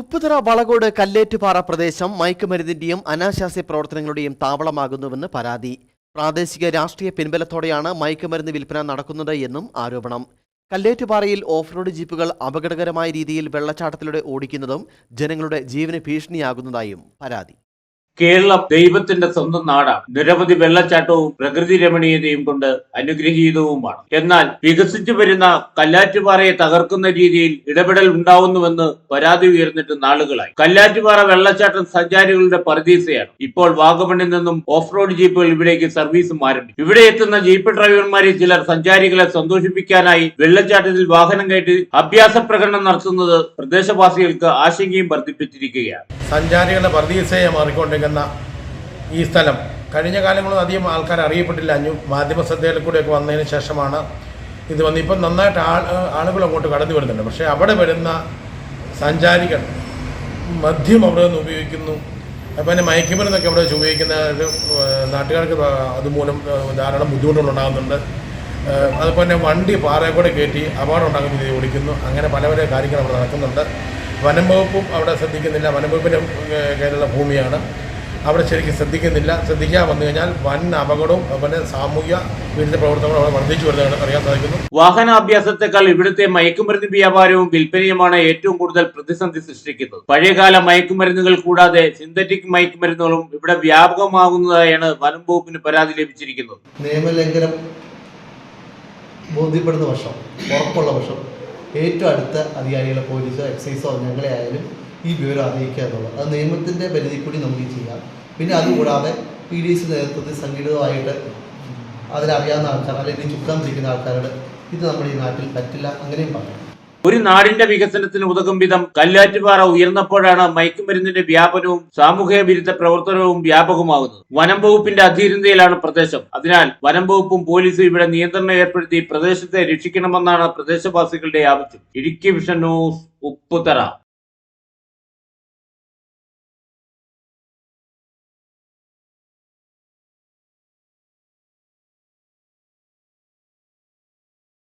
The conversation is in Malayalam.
ഉപ്പുതറ വളകോട് കല്ലേറ്റുപാറ പ്രദേശം മയക്കുമരുന്നിന്റെയും അനാശാസ്യ പ്രവർത്തനങ്ങളുടെയും താവളമാകുന്നുവെന്ന് പരാതി. പ്രാദേശിക രാഷ്ട്രീയ പിൻബലത്തോടെയാണ് മയക്കുമരുന്ന് വിൽപ്പന നടക്കുന്നത് എന്നും ആരോപണം. കല്ലേറ്റുപാറയിൽ ഓഫ് റോഡ് ജീപ്പുകൾ അപകടകരമായ രീതിയിൽ വെള്ളച്ചാട്ടത്തിലൂടെ ഓടിക്കുന്നതും ജനങ്ങളുടെ ജീവന് ഭീഷണിയാകുന്നതായും പരാതി. കേരളം ദൈവത്തിന്റെ സ്വന്തം നാടാണ്. നിരവധി വെള്ളച്ചാട്ടവും പ്രകൃതി രമണീയതയും കൊണ്ട് അനുഗ്രഹീതവുമാണ്. എന്നാൽ വികസിച്ചു വരുന്ന കല്ലാറ്റുപാറയെ തകർക്കുന്ന രീതിയിൽ ഇടപെടൽ ഉണ്ടാവുന്നുവെന്ന് പരാതി ഉയർന്നിട്ട് നാളുകളായി. കല്ലാറ്റുപാറ വെള്ളച്ചാട്ടം സഞ്ചാരികളുടെ പർദീസയാണ്. ഇപ്പോൾ വാഗമണ്ണിൽ നിന്നും ഓഫ് റോഡ് ജീപ്പുകൾ ഇവിടേക്ക് സർവീസും ആരംഭിച്ചു. ഇവിടെ എത്തുന്ന ജീപ്പ് ഡ്രൈവർമാരെ ചിലർ സഞ്ചാരികളെ സന്തോഷിപ്പിക്കാനായി വെള്ളച്ചാട്ടത്തിൽ വാഹനം കയറ്റി അഭ്യാസ പ്രകടനം നടത്തുന്നത് പ്രദേശവാസികൾക്ക് ആശങ്കയും വർദ്ധിപ്പിച്ചിരിക്കുകയാണ്. സഞ്ചാരികളുടെ പർദീസയെ മാറിക്കൊണ്ടിരിക്കുന്ന ഈ സ്ഥലം. കഴിഞ്ഞ കാലങ്ങളൊന്നും അധികം ആൾക്കാർ അറിയപ്പെട്ടില്ല. അഞ്ഞു മാധ്യമ ശ്രദ്ധയിൽ കൂടെയൊക്കെ വന്നതിന് ശേഷമാണ് ഇത് വന്ന് ഇപ്പം നന്നായിട്ട് ആൾ ആളുകൾ അങ്ങോട്ട് കടന്നു വരുന്നുണ്ട്. പക്ഷേ അവിടെ വരുന്ന സഞ്ചാരികൾ മദ്യം അവിടെ നിന്ന് ഉപയോഗിക്കുന്നു. അപ്പം തന്നെ മയക്കുമരുന്നൊക്കെ അവിടെ വെച്ച് ഉപയോഗിക്കുന്ന നാട്ടുകാർക്ക് അതുമൂലം ധാരാളം ബുദ്ധിമുട്ടുകൾ ഉണ്ടാകുന്നുണ്ട്. അതുപോലെ തന്നെ വണ്ടി പാറയെ കൂടെ കയറ്റി അപകടം ഉണ്ടാക്കുന്ന രീതി ഓടിക്കുന്നു. അങ്ങനെ പല പല കാര്യങ്ങൾ അവിടെ നടക്കുന്നുണ്ട്. വനം വകുപ്പും അവിടെ ശ്രദ്ധിക്കുന്നില്ല. വനം വകുപ്പിന്റെ കയ്യിലുള്ള ഭൂമിയാണ്. അവിടെ ശരിക്കും ശ്രദ്ധിക്കുന്നില്ല. ശ്രദ്ധിക്കാൻ വന്നു കഴിഞ്ഞാൽ വൻ അപകടവും അതുപോലെ സാമൂഹ്യ വിരുദ്ധ പ്രവർത്തനങ്ങളും അവിടെ വർദ്ധിച്ചു വരുന്നതാണ് അറിയാൻ സാധിക്കുന്നു. വാഹനാഭ്യാസത്തെക്കാൾ ഇവിടുത്തെ മയക്കുമരുന്ന് വ്യാപാരവും വിൽപ്പനയുമാണ് ഏറ്റവും കൂടുതൽ പ്രതിസന്ധി സൃഷ്ടിക്കുന്നത്. പഴയകാല മയക്കുമരുന്നുകൾ കൂടാതെ സിന്തറ്റിക് മയക്കുമരുന്നുകളും ഇവിടെ വ്യാപകമാകുന്നതായാണ് വനം വകുപ്പിന് പരാതി ലഭിച്ചിരിക്കുന്നത്. നിയമലംഘനം ബോധ്യപ്പെടുന്ന വർഷം ഉറപ്പുള്ള വർഷം. ഏറ്റവും അടുത്ത അധികാരികളെ പോലീസോ എക്സൈസോ ഞങ്ങളെ ആയാലും ഈ വിവരം അറിയിക്കുക എന്നുള്ളത്. അത് നിയമത്തിന്റെ പരിധി കൂടി നമുക്ക് ചെയ്യാം. പിന്നെ അതുകൂടാതെ പി ഡി സി നേതൃത്വത്തിൽ സംഘടിതമായിട്ട് അതിലറിയാവുന്ന ആൾക്കാർ അല്ലെങ്കിൽ ചുക്കാൻ പിടിക്കുന്ന ആൾക്കാരോട് ഇത് നമ്മുടെ ഈ നാട്ടിൽ പറ്റില്ല അങ്ങനെയും പറയാം. ഒരു നാടിന്റെ വികസനത്തിന് ഉതകും വിധം കല്ലാറ്റുപാറ ഉയർന്നപ്പോഴാണ് മയക്കുമരുന്നിന്റെ വ്യാപനവും സാമൂഹ്യ വിരുദ്ധ പ്രവർത്തനവും വ്യാപകമാകുന്നത്. വനം വകുപ്പിന്റെ അധീനതയിലാണ് പ്രദേശം. അതിനാൽ വനം വകുപ്പും പോലീസും ഇവിടെ നിയന്ത്രണം ഏർപ്പെടുത്തി പ്രദേശത്തെ രക്ഷിക്കണമെന്നാണ് പ്രദേശവാസികളുടെ ആവശ്യം. Idukki vision news Upputhara.